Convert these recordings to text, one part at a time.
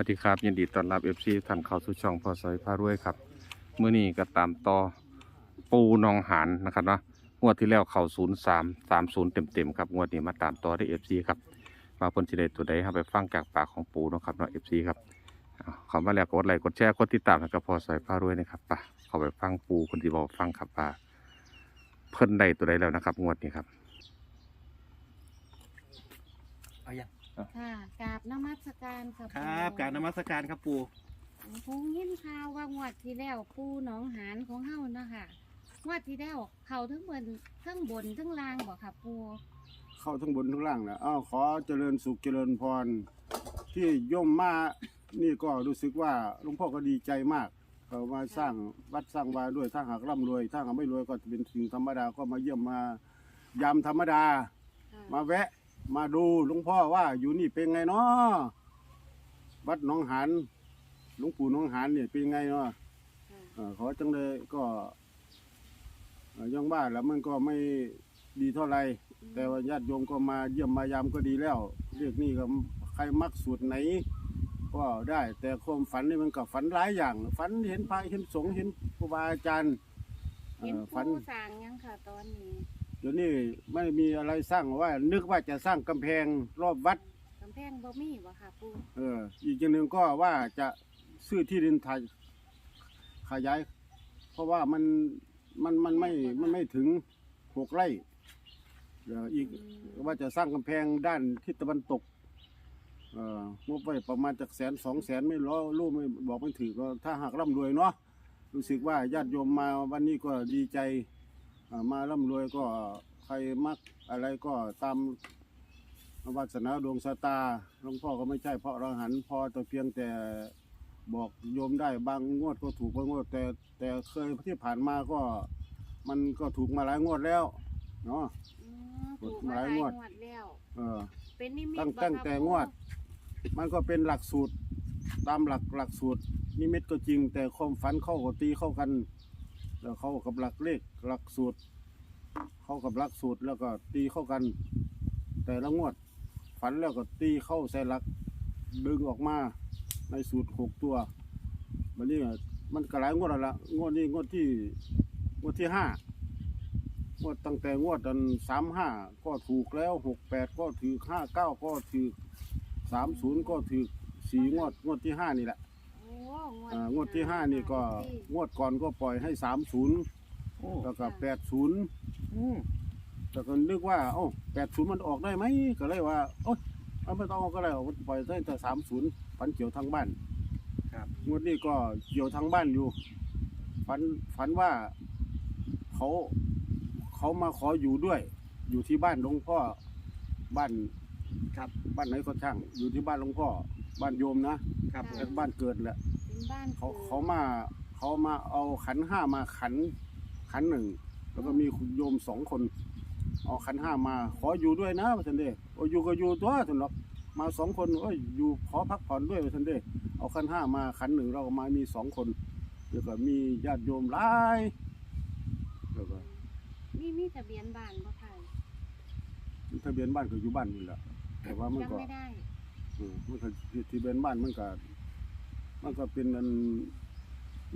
วัสดีครับ ยินดีต้อนรับเอฟซีท่านเข้าสู่ช่องพอสอยพารวยครับเมื้อนี้ก็ตามต่อปูนองหานนะครับเนาะงวดที่แล้วเข้าศูนย์สามสามศูนย์เต็มเต็มๆครับงวดนี้มาตามต่อได้เอฟซีครับมาพิ่นสิได้ตัวใดครับไปฟังจากปากของปูนะครับเนาะเอฟซีครับเอมาแล้วกดไลค์กดแชร์กดติดตามกับพอสอยพารวยนะครับไปเข้าไปฟังปูคนที่บอกฟังครับว่าเพิ่นได้ตัวใดแล้วนะครับ งวดนี้ครับเอายัง ค่ะกราบนมัสการค่ะครับการนมัสการครับปู่คงยินข่าวว่างวดที่แล้วปูหนองหานของเฮาเนาะค่ะงวดที่แล้วเขาทั้งบนทั้งบนทั้งล่างบ่ค่ะปูเข้าทั้งบนทั้งล่างนะอ้าวขอเจริญสุขเจริญพร ที่ย่อมมานี่ก็รู้สึกว่าหลวงพ่อก็ดีใจมากเขามาสร้างวัดสร้างวาด้วยถ้าหากร่ำรวยถ้าหากไม่รวยก็จะเป็นสิ่งธรรมดาก็มาเยี่ยมมายามธรรมดา ค่ะมาแวะ มาดูหลวงพ่อว่าอยู่นี่เป็นไงเนาะวัดหนองหานหลวงปู่หนองหานเนี่ยเป็นไงเนาะค่ะเอ่อขอจังเลยก็เอ่อยังบ้าแล้วมันก็ไม่ดีเท่าไหร่แต่ว่าญาติโยมก็มาเยี่ยมมายามก็ดีแล้วเรียกนี่ก็ใครมักสูตรไหน ก็ได้ แต่ความฝันนี่มันก็ฝันหลายอย่าง ฝันเห็นพระเห็นสงฆ์เห็นครูบาอาจารย์เอ่เห็นอฝันปูสร้างยังค่ะตอนนี้ เดี๋ยวนี้ไม่มีอะไรสร้างว่า นึกว่าจะสร้างกำแพงรอบวัด กำแพงบ่มีบ่ค่ะปูเออ อีกอย่างหนึ่งก็ว่าจะซื้อที่ดินไทยขยาย เพราะว่ามันมันมันไม่มันไม่ถึงหกไร่เดี๋ยวอีกว่าจะสร้างกำแพงด้านทิศตะวันตกเอ่องบไว้ประมาณจากแสนสองแสนไม่รู้รู้ไม่บอกไม่ถือก็ถ้าหากร่ำรวยเนาะรู้สึกว่าญาติโยมมาวันนี้ก็ดีใจอ่า มาร่ำรวยก็ใครมักอะไรก็ตามวาสนาดวงชะตาหลวงพ่อก็ไม่ใช่เพราะเราหันพอแต่เพียงแต่บอกโยมได้บางงวดก็ถูกบางงวด แต่แต่เคยที่ผ่านมาก็มันก็ถูกมาหลายงวดแล้วเนาะ อืมถูกมาหลายงวด แล้ว เออ เป็นนิมิตตั้งบ่ตั้งค่ะแต่งวด มันก็เป็นหลักสูตร ตามหลักหลักสูตรนิมิตก็จริง แต่ความฝันเข้ากับตีเข้ากัน แล้วเข้ากับหลักเลขหลักสูตร เข้ากับหลักสูตรแล้วก็ตีเข้ากัน แต่ละงวด ฝันแล้วก็ตีเข้าใส่หลัก ดึงออกมาในสูตรหกตัววันนี้มันก็หลายงวดแล้วละงวดนี้งวดที่งวดที่ห้างวดตั้งแต่งวดอันสามห้าก็ถูกแล้วหกแปดก็ถือห้าเก้าก็ถือสามศูนย์ก็ถือสี่งวดงวดที่ห้านี่แหละ อ้งวดอ่างวดที่ห้านี่ก็ที่งวดก่อนก็ปล่อยให้สามศูนย์โอ้แล้วก็แปดศูนย์อืมแต่ก็นึกว่าโอ้แปดศูนย์มันออกได้ไหมก็เลยว่าโอ้ยเอาไม่ต้องเอาก็ได้เอาปล่อยได้แต่สามศูนย์ฝันเกี่ยวทางบ้านครับงวดนี้ก็เกี่ยวทางบ้านอยู่ฝันฝันว่าเขาเขามาขออยู่ด้วย อยู่ที่บ้านหลวงพ่อบ้านครับ บ้านไหนก็ช่าง อยู่ที่บ้านหลวงพ่อบ้านโยมนะครับผมแต่บ้านเกิดแหละเป็น บ้านเขาปู่เขามาเขามาเอาขันห้ามาขันขันหนึ่งแล้วก็มีโยมสองคน เอาขันห้ามา ขออยู่ด้วยนะท่านเด้โอ้อยู่ก็อยู่ตัวท่านหรอกมาสองคนเอ้ยอยู่ขอพักผ่อนด้วยท่านเด้เอาขันห้ามาขันหนึ่งเราก็มามีสองคน แล้วก็มีญาติโยมหลายแล้วก็นี่มีทะเบียนบ้านบ่ค่ะทะเบียนบ้านก็อยู่บ้านนี่แหละแต่ว่ามันยังก็ ไม่ได้เออมันก็ทะเบียนบ้านมันก็ มันก็เป็นอัน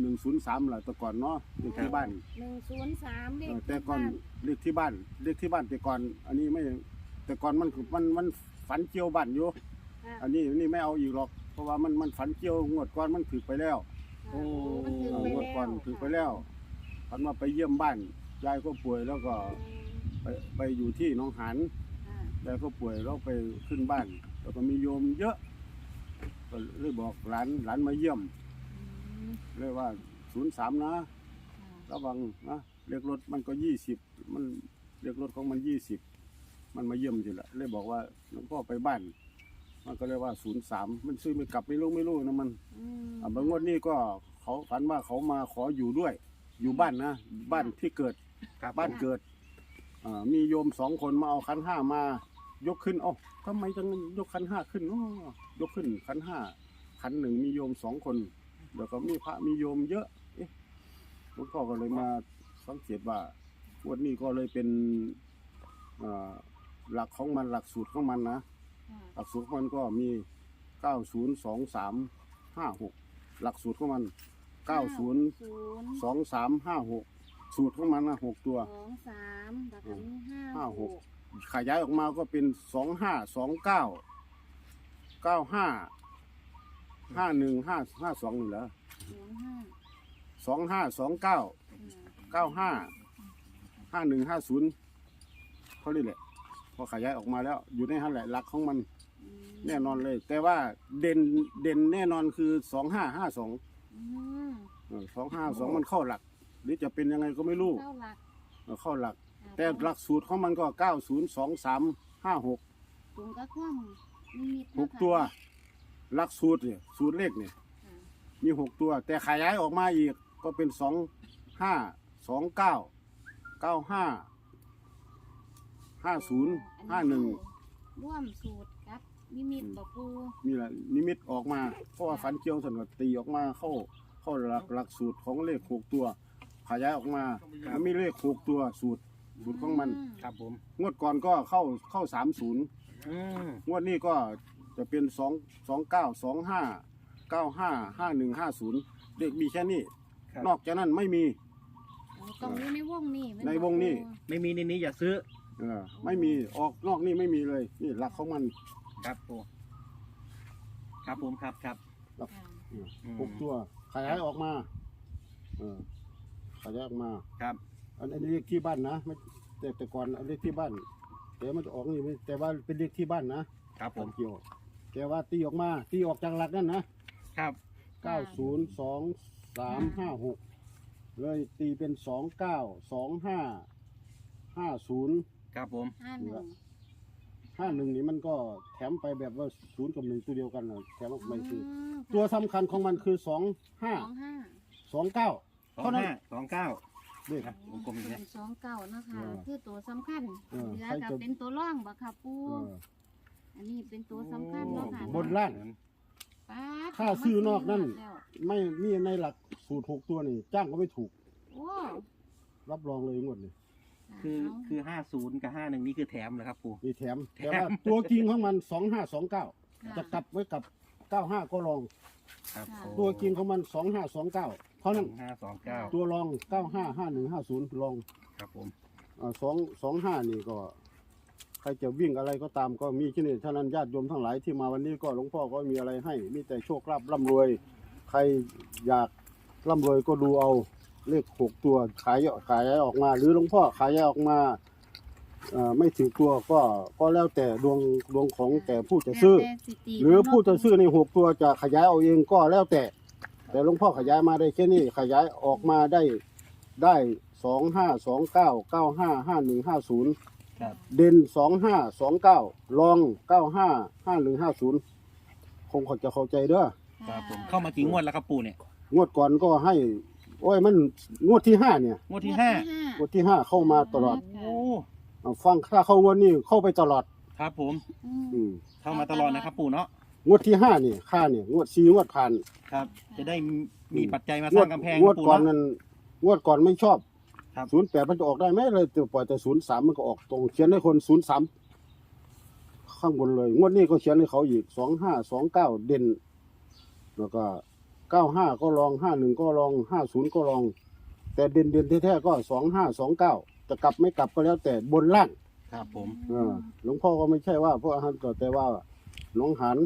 หนึ่งศูนย์สามแหละแต่ก่อนเนาะเลขที่บ้านหนึ่งศูนย์สามเลเอขอแต่ที่ก่อนบ้านเลขที่บ้านเลขที่บ้านแต่ก่อน อันนี้ไม่แต่ก่อนมันคือมันมันฝันเกี่ยวบ้านอยู่ค่ะอันนี้อันนี้ไม่เอาอีกหรอก เพราะว่ามันมันฝันเกี่ยวงวดก่อนมันถือไปแล้ว โอ้ มันถึงเออไปงวดแล้วก่อนถือไปแล้วฝันว่าไปเยี่ยมบ้านยายก็ป่วยแล้วก็ไปไปอยู่ที่หน้องหาน ค่ะยายก็ป่วยแล้วไปขึ้นบ้าน แล้วก็มีโยมเยอะ ก็เลยบอกหลานหลานมาเยี่ยมอืมเลยว่าศูนย์สามนะค่ะระวังนะเรียกรถมันก็ยี่สิบมันเรียกรถของมันยี่สิบมันมาเยี่ยมอยู่ละเลยบอกว่าหลวงพ่อไปบ้าน มันก็เรียกว่าศูนย์สามมันซื้อไม่กลับไม่รู้ไม่รู้นะมันอืมอ่าบางงวดนี้ก็เขาฝันว่าเขามาขออยู่ด้วย อยู่บ้านนะบ้านที่เกิดครับบ้านเกิดอ่ามีโยมสองคนมาเอาขันห้ามา ยกขึ้นเอ้าทำไมจังยกขันห้าขึ้นเนาะยกขึ้นขันห้าขันหนึ่งมีโยมสองคนเดี๋ยวก็มีพระมีโยมเยอะเอ๊ะหลวงพ่อก็เลยมาสังเกตว่างวันนี้ก็เลยเป็นอ่าหลักของมันหลักสูตรของมันนะค่ะหลักสูตรของมันก็มีเก้าศูนย์สองสามห้าหกหลักสูตรของมันเก้าศูนย์ศูนย์สองสามห้าหกสูตรของมันนะหกตัวสองสามแบบนี้ห้าห้าหหกก ขยายออกมาก็เป็นสองห้าสองเก้าเก้าห้าห้าหนึ่งห้าห้าสองหนึ่งเหรอสองห้าสองห้าสองเก้าอืมเก้าห้าห้าหนึ่งห้าศูนย์เขาเรียกแหละ พอขยายออกมาแล้ว อยู่ในหันแหละหลักของมันอืมแน่นอนเลย แต่ว่าเด่นเด่นแน่นอนคือสองห้าห้าสองอืมสองห้าสองมันเข้าหลัก หรือจะเป็นยังไงก็ไม่รู้เก้าหลักเออเข้าหลักค่ะ แต่หลักสูตรของมันก็เก้าศูนย์สองสามห้าหกถุงกระคว่ำนิมิตหกตัวหลักสูตรเนี่ยสูตรเลขเนี่ยค่ะมีหกตัว แต่ขยายออกมาอีกก็เป็นสองห้าสองเก้าเก้าห้าห้าศูนย์ห้าหนึ่งร่วมสูตรกับนิมิตบอกปูนี่แหละนิมิตออกมา เพราะว่าฟันเจียวสันก็ตีออกมาเข้าเข้าหลักหลักสูตรของเลขหกตัว ขยายออกมาแล้วมีเลขหกตัวสูตร สูตรของมัน ครับผมงวดก่อนก็เข้าเข้าสามศูนย์อืมงวดนี้ก็จะเป็นสองสองเก้าสองห้าเก้าห้าห้าหนึ่งห้าศูนย์เด็กมีแค่นี้ ครับนอกจากนั้นไม่มี โอ้ตรงนี้ในวงนี้มัในวงนี้บอกปูไม่มีในนี้อย่าซื้อเออไม่มีออกนอกนี่ไม่มีเลยนี่หลักของมันครับปูครับผมครับครับค่ะอืมหกตัวขยายออกมาเออขยายออกมา ครับ อันอันนี้เลขที่บ้านนะไม่แต่แต่ก่อนอันเลขที่บ้าน แต่มันจะออกนี่ไม่แต่ว่าเป็นเลขที่บ้านนะครับผม เกี่ยวแต่ว่าตีออกมาตีออกจากหลักนั่นนะครับ เก้าศูนย์สองสามห้าหกเลยตีเป็นสองเก้าสองห้าห้าศูนย์ ครับผม ห้าหนึ่ง ห้าหนึ่งนี่มันก็แถมไปแบบว่าศูนย์กับหนึ่งตัวเดียวกันนะแถมออกไปคือมตัวสำคัญของมันคือสองห้าสองห้าสองเก้าสองเท่านั้น ห้าสองเก้า เด็กครับวงกลมอีกแล้วสองเก้านะคะเออคือตัวสำคัญเออเหลือใครกับจะ เป็นตัวร่องบ่ค่ะปูเอออันนี้เป็นตัวสำคัญเนาะค่ะบนล่าง ป๊าดถ้าซื้อนอกนั่น แล้วไม่มีในหลักสูตรหกตัวนี่ จ้างก็ไม่ถูก โอ้รับรองเลยงวดนี่คือเอาคือห้าศูนย์กับห้าหนึ่งนี่คือแถมเหรอครับปู มีแถมแต่ว่าตัวจริงของมันสองห้าสองเก้าค่จะกลับไว้กับเก้าห้าก็ลอง ครับค่ะตัวจริงของมันสองห้าสองเก้า เพราะนั้นห้าสองเก้าตัวรองเก้าห้าห้าหนึ่งห้าศูนย์ลองครับผมสองสองห้านี่ก็ใครจะวิ่งอะไรก็ตามก็มีที่นี่ท่านั้นญาติโยมทั้งหลายที่มาวันนี้ก็หลวงพ่อก็มีอะไรให้ มีแต่โชคลาภร่ำรวย ใครอยากร่ำรวยก็ดูเอาเลขหกตัวขายขายออกมา หรือหลวงพ่อขายออกมาเอ่อไม่ถึงตัวก็ก็แล้วแต่ดวงดวงของแต่ผู้จะซื้อแต่สิติหรือผู้จะซื้อในหกตัวจะขยายเอาเองก็แล้วแต่ แต่หลวงพ่อขยายมาได้แค่นี้ขยายออกมาได้ได้สองห้าสองเก้าเก้าห้าห้าหนึ่งห้าศูนย์ครับ เด่นสองห้าสองเก้ารองเก้าห้าห้าหนึ่งห้าศูนย์คงเขาจะเข้าใจเด้อครับผมเข้ามากี่งวดแล้วครับปูเนี่ยงวดก่อนก็ให้ โอ้ยมันงวดที่ห้าเนี่ยงวดที่ห้างวดที่ห้าเข้ามาตลอดโอ้เอาฟังถ้าเข้างวดนี้เข้าไปตลอดครับผม อืมอืมเข้ามาตลอดนะครับปูเนาะ งวดที่ห้านี่ค่าเนี่ยงวดสี่งวดผ่าน ครับ จะได้มีปัจจัยมาสร้างกำแพงงวดปูก่อนเนาะนั้นงวดก่อนไม่ชอบครับศูนย์แปดมันจะออกได้ไหมเลยแต่ปล่อยแต่ศูนย์สามมันก็ออกตรงเขียนให้คนศูนย์สามข้างบนเลย งวดนี้ก็เขียนให้เขาอีกสองห้าสองเก้าเด่น แล้วก็เก้าห้าก็ลองห้าหนึ่งก็ลองห้าศูนย์ก็ลอง แต่เด่นเด่นๆแท้ๆก็สองห้าสองเก้าจะกลับไม่กลับก็แล้วแต่บนล่าง ครับผมเออหลวงพ่อก็ไม่ใช่ว่าเพราะอาหารก็แต่ว่าหลวงหัน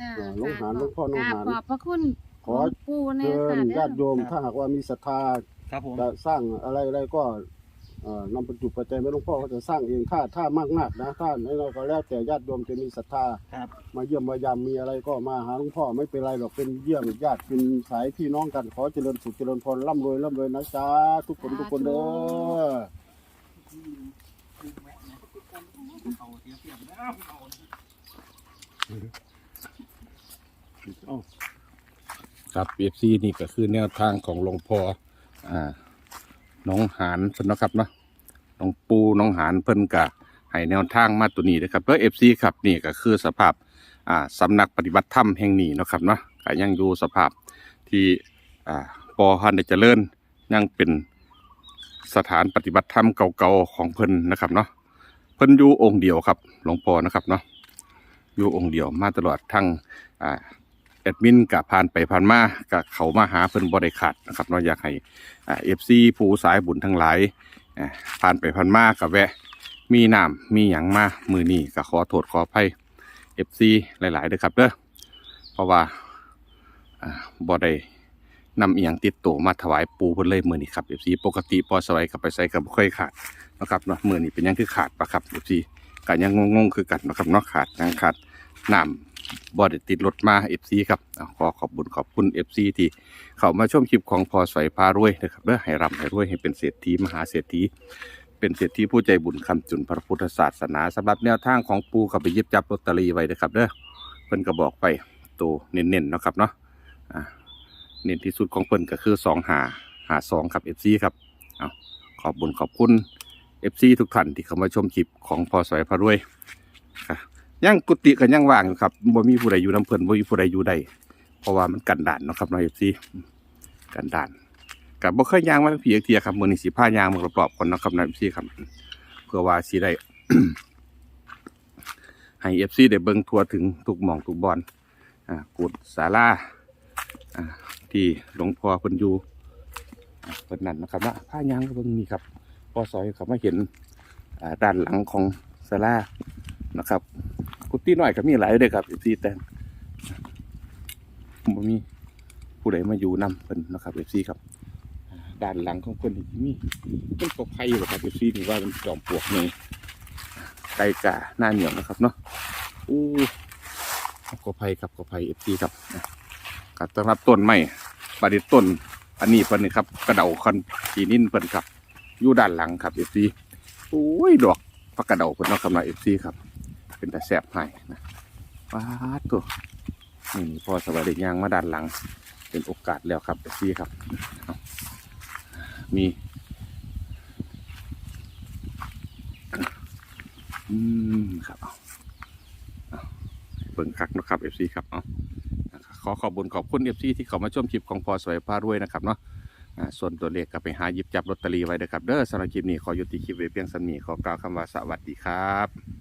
จ้าเออหลวงหาหลวงพ่อหลวงหาขอบพระคุณขอ หลวงปู่ในเชิค่ะญเด้อญาติโยมถ้าหากว่ามีศรัทธาครับผม จะสร้างอะไรอะไรก็เอ่อนำปัจจุปัจจัยไม่หลวงพ่อก็จะสร้างเองถ้าถ้ามากมากนะถ้าน้อยๆก็แล้วแต่ญาติโยมจะมีศรัทธา ครับ มาเยี่ยมมายามมีอะไรก็มาหาหลวงพ่อไม่เป็นไรหรอกเป็นเยี่ยมญาติเป็นสายพี่น้องกันขอเจริญสุขเจริญพรร่ำรวยร่ำรวยนะจ๊ะทุกคนทุกคนเด้อเอ้าครับเอฟซีนี่ก็คือแนวทางของหลวงพ่ออ่าน้องหานเพิ่นเนาะครับเนาะน้องปูน้องหานเพิ่นกะให้แนวทางมาตัวนี้นะครับแล้วเอฟซีครับนี่ก็คือสภาพอ่าสำนักปฏิบัติธรรมแห่งนี้เนาะครับเนาะก็ยังอยู่สภาพที่อ่าปอฮันได้เจริญยังเป็นสถานปฏิบัติธรรมเก่าๆของเพิ่นนะครับเนาะเพิ่นอยู่องค์เดียวครับหลวงพ่อนะครับเนาะอยู่องค์เดียวมาตลอดทั้งอ่า แอดมินกับผ่านไปผ่านมากับเขามาหาเพิ่นบ่ได้ขาดนะครับเนาะอยากให้เอ่า FC ผู้สายบุญทั้งหลายผ่านไปผ่านมากับแวะ มีน้ำมีหยังมามือนี้ก็ขอโทษขออภัย FC หลายๆเด้อครับเด้อเพราะว่าอ่าบ่ได้นำเอียงติดตัวมาถวายปูเพิ่นเลยมือนี้ครับ FC ปกติพอสวัยกับไปใส่ก็บ่ค่อยขาดนะครับเนาะมือนี้เป็นยังคือขาดปะครับ FC ก็ยังงงๆคือกันนะครับเนาะขาดยังขาดน้ำ บ่ได้ติดรถมา FC ครับเอาขอขอบคุญขอบคุณ FC ที่เข้ามาชมคลิปของพอสวยพารวยนะครับเด้อให้ร่ำให้รวยให้เป็นเศรษฐีมหาเศรษฐีเป็นเศรษฐีผู้ใจบุญคำจุนพระพุทธศาสนาสำหรับแนวทางของปูกับไปยิบจับลอตเตอรี่ไว้นะครับเด้อเพิ่นก็บอกไปตัวเน้นๆนะครับเนาะเน้นที่สุดของเพิ่นก็คือสองหาหาสองครับเอฟซีครับเอาขอบบุญขอบคุณเอฟซีทุกท่านที่เข้ามาชมคลิปของพอสวยพระรวยค่ะ ยังกุฏิกันยังว่างอยู่ครับบ่มีผู้ใดอยู่น้ำเพิ่นบ่มีผู้ใดอยู่ใดเพราะว่ามันกันด่านเนาะครับนาะเอฟซีกันด่านกับบ่เคยยางมาทั้งผีเทียครับมือนี้สิพายางมารอบก่อนเนาะครับนาย FC ครับเพื่อว่าสิได้ให้ FC ได้เบิ่งทั่วถึงทุกหม่องทุกบอนอ่ากุดศาลาอ่าที่หลวงพ่อเพิ่นอยู่เพิ่นนั่นนะครับว่าพายางก็เบิ่งนี่ครับพอซอยเขามาเห็นอ่าด้านหลังของศาลานะครับ กุฏิน้อยก็มีหลายเด้อครับ FC แต่บ่มีผู้ใดมาอยู่นํเพิ่นนะครับ FC ครับ ด้านหลังของคนนี่มีต้นกบไผ่แบบครับพี่นี่ว่าเป็นจอมปลวกนี่ไก่กาหน้าเหนียวนะครับเนาะอู้กบไผ่ครับกบไผ่เอฟซีครับกับสำหรับต้นไม้ประดิษฐ์ต้นอันนี้เพิ่นนี่ครับ กระเดาคันขีนินเพิ่นครับ อยู่ด้านหลังครับเอฟซีโอ้ยดอกพักกระเดาเพิ่นเนาะครับนาะเอฟซีครับ เป็นแต่แสบให้นะว้าตัวนี่พอสวัสดียางมาด้านหลัง เป็นโอกาสแล้วครับเอฟซีครับ มีอืมครับเอาเอาเบิ่งคักนะครับ FC ครับเอาขอขอบุญขอบคุณ FC ที่เขามาชมคลิปของพอสวยพารวยนะครับเนาะอ่าส่วนตัวเลขก็ไปหาหยิบจับลอตเตอรี่ไว้นะครับเด้อสำหรับคลิปนี้ขอยุติคลิปไว้เพียงสำนี้ขอกล่าวคำว่าสวัสดีครับ